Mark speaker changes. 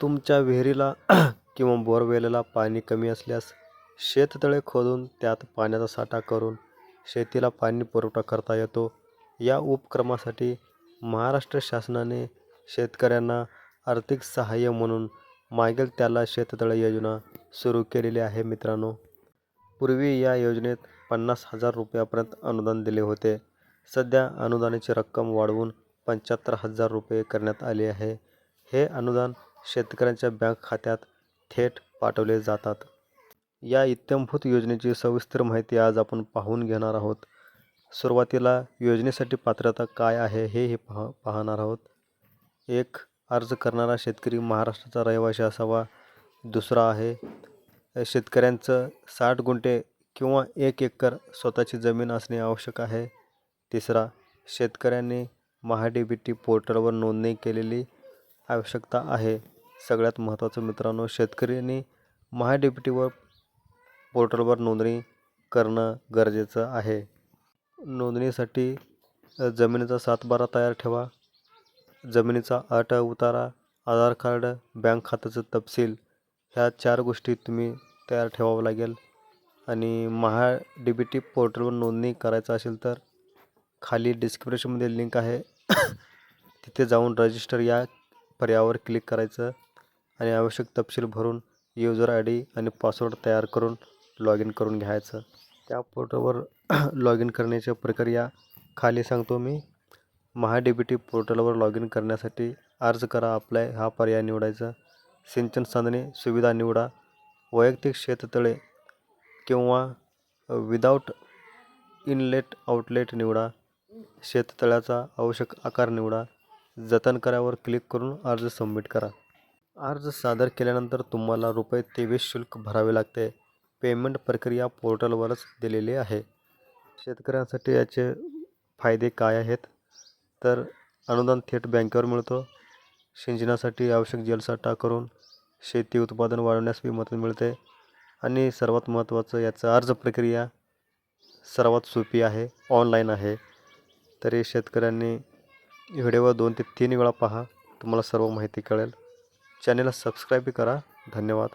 Speaker 1: तुमच्या विहिरीला किंवा बोरवेलला पाणी कमी असल्यास शेततळे खोदून त्यात पाण्याचा साठा करून शेतीला पाणी पुरवठा करता येतो. या उपक्रमासाठी महाराष्ट्र शासनाने शेतकऱ्यांना आर्थिक सहाय्य म्हणून मागेल त्याला शेततळे योजना सुरू केलेली आहे मित्रांनो. पूर्वी या योजनेत पन्नास हजार रुपयापर्यंत अनुदान दिले होते. सध्या अनुदानाची रक्कम वाढवून पंच्याहत्तर हजार रुपये करण्यात आली आहे. हे अनुदान शेतकऱ्यांच्या बँक खात्यात थेट पाठवले जातात. या इत्यंभूत योजनेची सविस्तर माहिती आज आपण पाहून घेणार आहोत. सुरुवातीला योजनेसाठी पात्रता काय आहे हे हे पाह पाहणार आहोत. एक अर्ज करणारा शेतकरी महाराष्ट्राचा रहिवासी असावा. दुसरा आहे शेतकऱ्यांचं साठ गुंठे किंवा एक एकर स्वतःची जमीन असणे आवश्यक आहे. तिसरा शेतकऱ्यांनी महाडी बी टी पोर्टलवर नोंदणी केलेली आवश्यकता आहे. सगळ्यात महत्त्वाचं मित्रांनो शेतकऱ्यांनी महा डी पी टीवर पोर्टलवर नोंदणी करणं गरजेचं आहे. नोंदणीसाठी जमिनीचा सातबारा तयार ठेवा. जमिनीचा अट उतारा आधार कार्ड बँक खात्याचं तपशील ह्या चार गोष्टी तुम्ही तयार ठेवावं लागेल. आणि महा डी बी टी पोर्टलवर नोंदणी करायचं असेल तर खाली डिस्क्रिप्शनमध्ये लिंक आहे. तिथे जाऊन रजिस्टर या पर्यायावर क्लिक करायचं. आणि आवश्यक तपशील भरून युजर आय डी आणि पासवर्ड तयार करून लॉग इन करून घ्यायचं. त्या पोर्टलवर लॉग इन करण्याची प्रक्रिया खाली सांगतो मी. महा डी बी टी पोर्टलवर लॉग इन करण्यासाठी अर्ज करा अप्लाय हा पर्याय निवडायचा. सिंचन साधने सुविधा निवडा. वैयक्तिक शेततळे किंवा विदाऊट इनलेट आउटलेट निवडा. शेततळ्याचा आवश्यक आकार निवडा. जतन करावर क्लिक करून अर्ज सबमिट करा. अर्ज सादर केल्यानंतर तुम्हाला रुपये तेवीस शुल्क भरावे लागते. पेमेंट प्रक्रिया पोर्टलवरच दिलेली आहे. शेतकऱ्यांसाठी याचे फायदे काय आहेत? तर अनुदान थेट बँकेवर मिळतो. सिंचनासाठी आवश्यक जलसाठा करून शेती उत्पादन वाढवण्यास बी मदत मिळते. आणि सर्वात महत्त्वाचं याचं अर्ज प्रक्रिया सर्वात सोपी आहे ऑनलाईन आहे. तरी शेतकऱ्यांनी व्हिडिओ दोन ते तीन वेळा पहा. तुम्हाला सर्व माहिती कळेल. चॅनेलला सबस्क्राईबही करा. धन्यवाद.